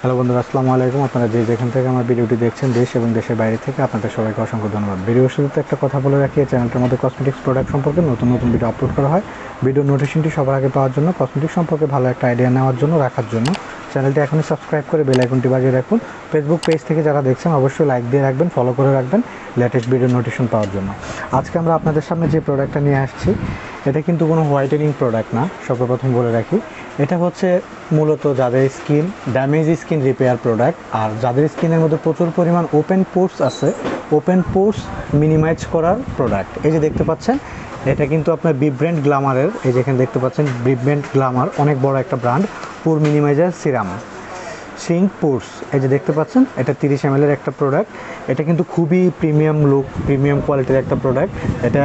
Hello বন্ধুরা, আসসালামু আলাইকুম। আপনারা যে যেখান থেকে আমার ভিডিওটি দেখছেন, দেশ এবং দেশের বাইরে থেকে আপনাদের সবাইকে অসংখ্য ধন্যবাদ। ভিডিওর শুরুতে একটা কথা বলে রাখি, এই চ্যানেলটার মধ্যে কসমেটিক্স প্রোডাক্ট সম্পর্কে নতুন নতুন ভিডিও আপলোড করা হয়। ভিডিও নোটিশনটি সবার আগে পাওয়ার জন্য কসমেটিক্স সম্পর্কে ভালো একটা আইডিয়া নেওয়ার জন্য, রাখার জন্য। চ্যানেলটি এখনই সাবস্ক্রাইব করে বেল আইকনটি বাজিয়ে রাখুন। ফেসবুক পেজ থেকে যারা দেখছেন, অবশ্যই লাইক দিয়ে রাখবেন ফলো করে রাখবেন লেটেস্ট ভিডিও নোটিশন পাওয়ার জন্য। আজকে আমরা আপনাদের সামনে যে প্রোডাক্টটা নিয়ে আসছি, এটা কিন্তু কোনো হোয়াইটেনিং প্রোডাক্ট না, সর্বপ্রথম বলে রাখি। এটা হচ্ছে মূলত যাদের skin damage skin repair product আর যাদের স্কিনের মধ্যে প্রচুর পরিমাণ ওপেন পোর্স আছে ওপেন পোর্স মিনিমাইজ করার প্রোডাক্ট এই যে দেখতে পাচ্ছেন, এটা কিন্তু আপনার বিব্রেন্ট গ্লামারের এই যে এখানে দেখতে পাচ্ছেন বিব্রেন্ট গ্লামার অনেক বড় একটা ব্র্যান্ড পুর মিনিমাইজার সিরাম সিঙ্ক পোর্স এই যে দেখতে পাচ্ছেন, এটা তিরিশ এম একটা প্রোডাক্ট এটা কিন্তু খুবই প্রিমিয়াম লুক প্রিমিয়াম কোয়ালিটির একটা প্রোডাক্ট এটা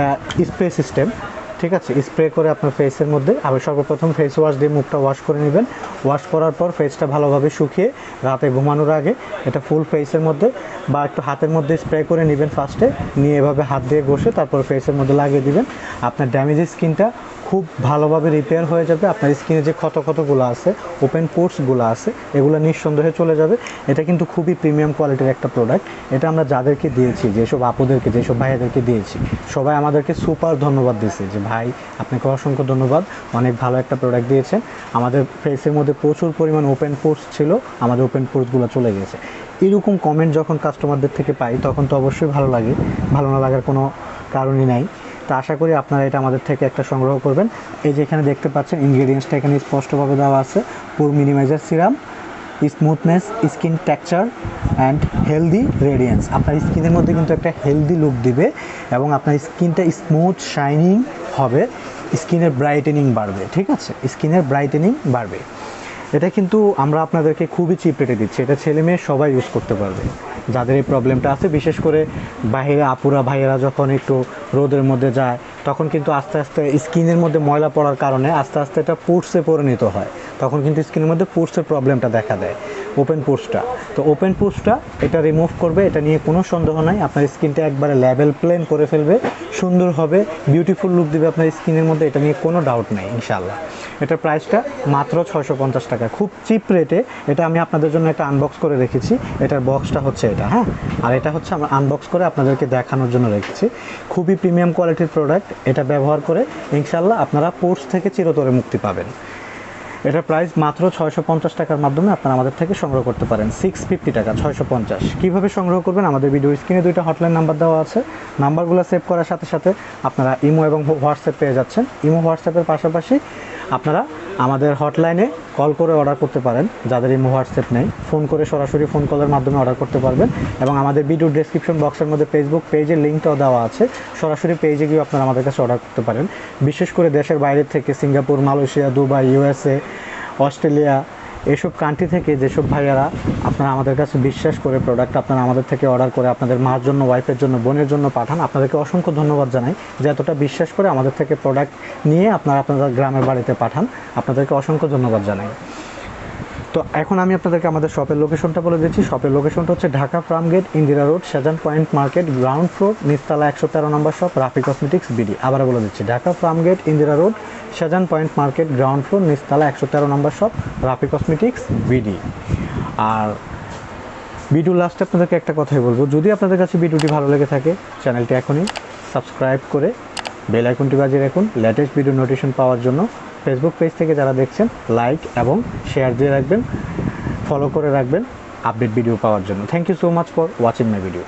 স্প্রে সিস্টেম ঠিক আছে স্প্রে করে আপনার ফেসের মধ্যে আবার সর্বপ্রথম ফেস ওয়াশ দিয়ে মুখটা ওয়াশ করে নেবেন। ওয়াশ করার পর ফেসটা ভালোভাবে শুকিয়ে রাতে ঘুমানোর আগে এটা ফুল ফেসের মধ্যে বা একটু হাতের মধ্যে স্প্রে করে নেবেন ফার্স্টে নিয়ে এভাবে হাত দিয়ে ঘষে তারপর ফেসের মধ্যে লাগিয়ে দিবেন। আপনার ড্যামেজ স্কিনটা খুব ভালোভাবে রিপেয়ার হয়ে যাবে। আপনার স্কিনে যে ক্ষত ক্ষতগুলো আছে ওপেন পোর্টসগুলো আছে, এগুলো নিঃসন্দেহে চলে যাবে। এটা কিন্তু খুবই প্রিমিয়াম কোয়ালিটির একটা প্রোডাক্ট এটা আমরা যাদেরকে দিয়েছি, যেসব আপুদেরকে, যেসব ভাইয়াদেরকে দিয়েছি, সবাই আমাদেরকে সুপার ধন্যবাদ দিয়েছে যে, ভাই, আপনাকে অসংখ্য ধন্যবাদ। অনেক ভালো একটা প্রোডাক্ট দিয়েছেন। আমাদের ফেসের মধ্যে প্রচুর পরিমাণ ওপেন পোর্টস ছিল, আমাদের ওপেন পোর্টসগুলো চলে গেছে। এরকম কমেন্ট যখন কাস্টমারদের থেকে পাই, তখন তো অবশ্যই ভালো লাগে। ভালো না লাগার কোনো কারণই নাই। তো আশা করি আপনারা এটা আমাদের থেকে একটা সংগ্রহ করবেন। এই যে এখানে দেখতে পাচ্ছেন ইনগ্রেডিয়েন্টসটা এখানে স্পষ্টভাবে দেওয়া আছে। Pore minimiser serum smoothness skin texture and healthy radiance আপনার স্কিনের মধ্যে কিন্তু একটা হেলদি লুক দিবে এবং আপনার স্কিনটা স্মুথ শাইনিং হবে। স্কিনের ব্রাইটেনিং বাড়বে, ঠিক আছে? স্কিনের ব্রাইটেনিং বাড়বে। এটা কিন্তু আমরা আপনাদেরকে খুবই চিপ রেটে দিচ্ছি। এটা ছেলে মেয়ে সবাই ইউজ করতে পারবে। যাদের এই প্রবলেমটা আছে, বিশেষ করে বাইরে, আপুরা, ভাইয়েরা যখন একটু রোদের মধ্যে যায়, তখন কিন্তু আস্তে আস্তে স্কিনের মধ্যে ময়লা পড়ার কারণে আস্তে আস্তে এটা পুটসে পরিণত হয়। তখন কিন্তু স্কিনের মধ্যে পুটসের প্রবলেমটা দেখা দেয়। ওপেন পুটসটা তো ওপেন পুটসটা এটা রিমুভ করবে, এটা নিয়ে কোনো সন্দেহ নাই। আপনার স্কিনটা একবারে লেভেল প্লেন করে ফেলবে, সুন্দর হবে বিউটিফুল লুক দেবে আপনার স্কিনের মধ্যে, এটা নিয়ে কোনো ডাউট নেই ইনশাল্লাহ এটার প্রাইসটা মাত্র ছয়শো পঞ্চাশ টাকা। খুব চিপ রেটে এটা আমি আপনাদের জন্য একটা আনবক্স করে রেখেছি। এটার বক্সটা হচ্ছে এটা হ্যাঁ? আর এটা হচ্ছে আমরা আনবক্স করে আপনাদেরকে দেখানোর জন্য রেখেছি। খুবই প্রিমিয়াম কোয়ালিটির প্রোডাক্ট এটা ব্যবহার করে ইনশাল্লাহ আপনারা পোর্স থেকে চিরতরে মুক্তি পাবেন। এটার প্রাইস মাত্র ছয়শো পঞ্চাশ টাকার মাধ্যমে আপনারা আমাদের থেকে সংগ্রহ করতে পারেন। সিক্স ফিফটি টাকা, ছয়শো পঞ্চাশ। কীভাবে সংগ্রহ করবেন? আমাদের ভিডিও স্ক্রিনে দুইটা হটলাইন নাম্বার দেওয়া আছে। নাম্বারগুলো সেভ করার সাথে সাথে আপনারা ইমো এবং হোয়াটসঅ্যাপ পেয়ে যাচ্ছেন। ইমো হোয়াটসঅ্যাপের পাশাপাশি আপনারা আমাদের হটলাইনে কল করে অর্ডার করতে পারেন। যাদের ইমো হোয়াটসঅ্যাপ নেই ফোন করে সরাসরি ফোন কলের মাধ্যমে অর্ডার করতে পারবেন। এবং আমাদের ভিডিও ডেসক্রিপশন বক্সের মধ্যে ফেসবুক পেজের লিঙ্কটাও দেওয়া আছে। সরাসরি পেজে গিয়ে আপনারা আমাদের কাছে অর্ডার করতে পারেন। বিশেষ করে দেশের বাইরে থেকে Singapore, Malaysia, Dubai USA Australia এসব কান্ট্রি থেকে যেসব ভাইয়ারা আপনারা আমাদের কাছে বিশ্বাস করে প্রোডাক্ট আপনারা আমাদের থেকে অর্ডার করে আপনাদের মার জন্য ওয়াইফের জন্য, বোনের জন্য পাঠান, আপনাদেরকে অসংখ্য ধন্যবাদ জানাই যে এতটা বিশ্বাস করে আমাদের থেকে প্রোডাক্ট নিয়ে আপনারা আপনাদের গ্রামের বাড়িতে পাঠান। আপনাদেরকে অসংখ্য ধন্যবাদ জানাই। তো এখন আমি আপনাদেরকে আমাদের শপের লোকেশনটা বলে দিচ্ছি। শপের লোকেশনটা হচ্ছে Dhaka Farmgate Indira road Shahjahan point market ground floor নিস্তালা একশো তেরো number shop Rafi cosmetics BD আবার বলে দিচ্ছি, Dhaka Farmgate Indira road Shahjahan point market ground floor নিস্তালা একশো তেরো number shop Rafi cosmetics BD আর ভিডিও লাস্টে আপনাদেরকে একটা কথাই বলব, যদি আপনাদের কাছে ভিডিওটি ভালো লেগে থাকে চ্যানেলটি এখনই সাবস্ক্রাইব করে বেল আইকনটি বাজিয়ে রাখুন লেটেস্ট ভিডিও নোটিফিকেশন পাওয়ার জন্য। ফেসবুক পেজ থেকে যারা দেখছেন লাইক এবং শেয়ার দিয়ে রাখবেন ফলো করে রাখবেন আপডেট ভিডিও পাওয়ার জন্য। Thank you so much for watching my video